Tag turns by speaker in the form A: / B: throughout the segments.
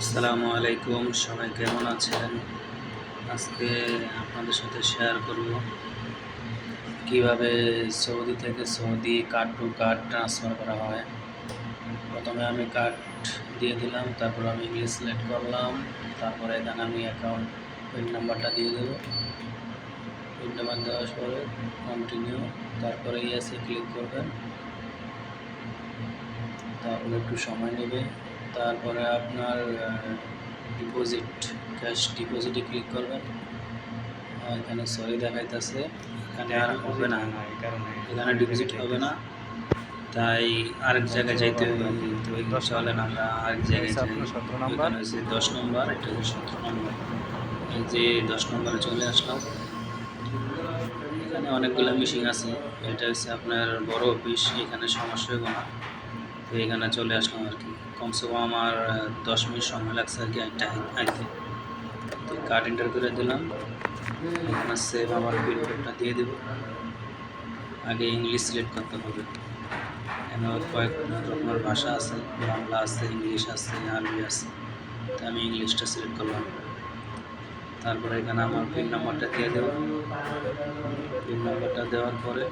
A: আসসালামু আলাইকুম, সবাই কেমন আছেন? আজকে আপনাদের সাথে শেয়ার করব কীভাবে সৌদি থেকে Saudi card to card transfer করা হয়। প্রথমে আমি কার্ড দিয়ে দিলাম, তারপর আমি ইংলিশ সিলেক্ট করলাম, তারপরে এখানে আমি অ্যাকাউন্ট পিন নাম্বারটা দিয়ে দেবো। পিন নাম্বার দেওয়ার পরে কন্টিনিউ তারপরে ইয়েসে ক্লিক করবেন। তারপরে একটু সময় নেবে। তারপরে আপনার ডিপোজিট ক্যাশ ডিপোজিটে ক্লিক করবেন। এখানে সরি দেখাইতেছে। এখানে আর হবে না। এখানে ডিপোজিট হবে না। তাই আরেক জায়গায় যাইতে হবে কিন্তু চলে না আমরা আরেক জায়গায়
B: সতেরো নম্বর
A: দশ নম্বর, এটা হচ্ছে সতেরো নম্বর। এই যে দশ নম্বরে চলে আসলাম। এখানে অনেকগুলো মেশিন আছে। এটা হচ্ছে আপনার বড় অফিস এখানে সমস্যা হবে না। তো এখানে চলে আসলাম আর কি। কমসে কম আমার দশ মিনিট সময় লাগছে আর কি একটা আইতে। তো কার্ড এন্টার করে দিলাম। এখানে সেভ আমার পিনকোডটা দিয়ে দেবো। আগে ইংলিশ সিলেক্ট করতে হবে। এখানে কয়েক রকমের ভাষা আছে। বাংলা আছে ইংলিশ আছে, আরবি আছে। তো আমি ইংলিশটা সিলেক্ট করলাম। তারপরে এখানে আমার পিন নাম্বারটা দিয়ে দেবো। পিন নাম্বারটা দেওয়ার পরে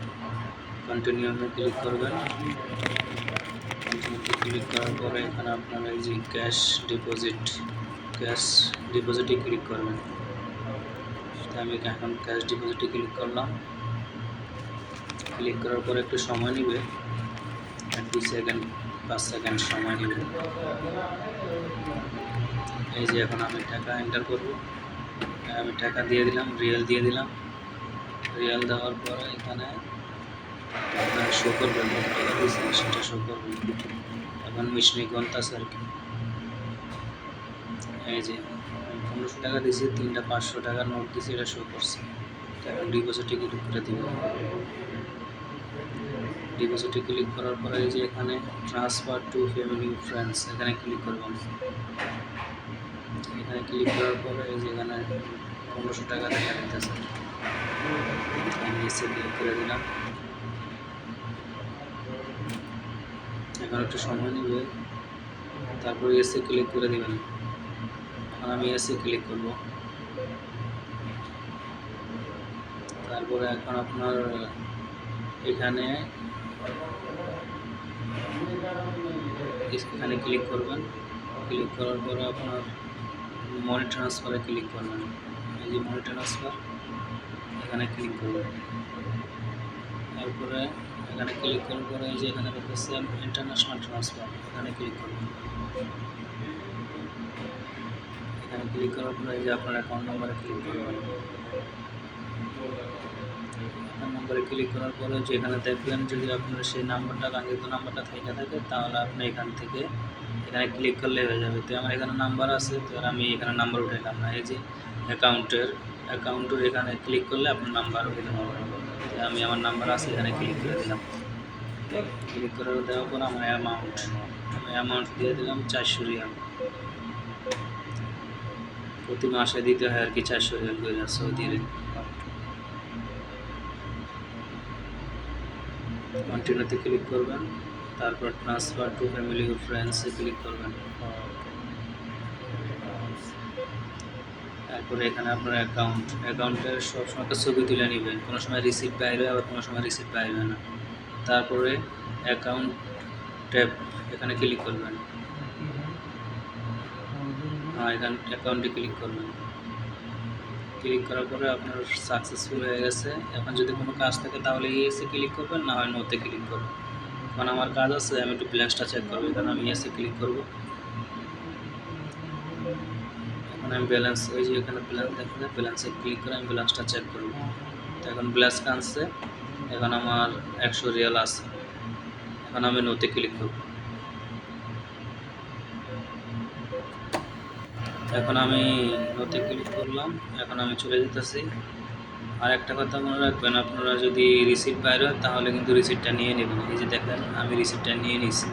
A: কন্টিনিউ ক্লিক করবেন। কন্টিনিউতে ক্লিক করার পরে এখানে আপনার এই যে ক্যাশ ডিপোজিট, ক্যাশ ডিপোজিটে ক্লিক করবেন। আমি এখন ক্যাশ ডিপোজিটে ক্লিক করলাম। ক্লিক করার পরে একটু সময় নেবে। দুই সেকেন্ড, পাঁচ সেকেন্ড সময় নেবে। এই যে এখন আমি টাকা এন্টার করব। আমি টাকা দিয়ে দিলাম রিয়েল দিয়ে দিলাম। রিয়েল দেওয়ার পরে এখানে আপনার শো করবে কত টাকা সেটা শো করবে এখন মিশনি গন্তাস আর কি। এই যে পনেরোশো টাকা দিয়েছি, তিনটা পাঁচশো টাকা নোট দিয়েছি, এটা শো করছে। এখন ডিপোজিটে ক্লিক করে দিব। ডিপোজিটে ক্লিক করার পরে এই যে এখানে ট্রান্সফার টু ফ্যামিলি ফ্রেন্ডস এখানে ক্লিক করবেন। এখানে ক্লিক করার পরে এই যে এখানে পনেরোশো টাকা দেখা দিতেছে। আমি এসে ক্লিক করে দিলাম। এখন একটু সময় নেবে তারপর এসে ক্লিক করে দিবেন। এখন আমি এসে ক্লিক করব। তারপরে এখন আপনার, এখানে এখানে ক্লিক করবেন। ক্লিক করার পরে আপনার মানি ট্রান্সফারে ক্লিক করবেন। এই যে মানি ট্রান্সফার এখানে ক্লিক করবেন। তারপরে এখানে ক্লিক করার পরে যে এখানে দেখতেছে ইন্টারন্যাশনাল ট্রান্সফার এখানে ক্লিক করবেন এখানে ক্লিক করার পরে যে আপনার অ্যাকাউন্ট নাম্বারে ক্লিক করবেন নাম্বারে ক্লিক করার পরে যেখানে দেখবেন যদি আপনার সেই নাম্বারটা কাঙ্ক্ষিত নাম্বারটা থেকে থাকে, তাহলে আপনি এখান থেকে এখানে ক্লিক করলে হয়ে যাবে। তো আমার এখানে নাম্বার আছে, তো আমি এখানে নাম্বার উঠাইলাম না। এই যে অ্যাকাউন্টের অ্যাকাউন্টের এখানে ক্লিক করলে আপনার নাম্বার উঠে হবে। আমি আমার নাম্বার আছে, এখানে ক্লিক করে দিলাম। ক্লিক করে দেওয়ার পর আমার অ্যামাউন্ট আমি অ্যামাউন্ট দিয়ে দিলাম চারশো রিয়াল। প্রতি মাসে দিতে হয় আর কি চারশো রিয়াল করে সৌদির কন্টিনিউতে ক্লিক করবেন, তারপর ট্রান্সফার টু ফ্যামিলি ফ্রেন্ডসে ক্লিক করবেন। তারপরে এখানে আপনার অ্যাকাউন্ট অ্যাকাউন্টের সবসময় একটা ছবি তুলে নেবেন। কোনো সময় রিসিপ্ট বাইরে আবার কোনো সময় রিসিপ্ট বাইরে না। তারপরে অ্যাকাউন্ট ট্যাব এখানে ক্লিক করবেন। হ্যাঁ এখানে অ্যাকাউন্টে ক্লিক করবেন। ক্লিক করার পরে আপনার সাকসেসফুল হয়ে গেছে। এখন যদি কোনো কাজ থাকে, তাহলে ইএসে ক্লিক করবেন, না হয় নোতে ক্লিক করবেন। এখন আমার কাজ আছে, আমি একটু ব্যালেন্সটা চেক করব, কারণ আমি ইএসে ক্লিক করব। এখন আমি ব্যালেন্স ওই যে এখানে ব্যালেন্স দেখা যায় ব্যালেন্সে ক্লিক করে আমি ব্যালেন্সটা চেক করব। তো এখন ব্যালেন্স কানছে এখন আমার একশো রিয়াল আছে। এখন আমি নোতে ক্লিক করব। এখন আমি নোতে ক্লিক করলাম, এখন আমি চলে যেতেছি। আর একটা কথা মনে রাখবেন, আপনারা যদি রিসিপ্ট বাইরে হয় তাহলে কিন্তু রিসিপ্টটা নিয়ে নেবেন। এই যে দেখেন, আমি রিসিপ্টটা নিয়ে নিছি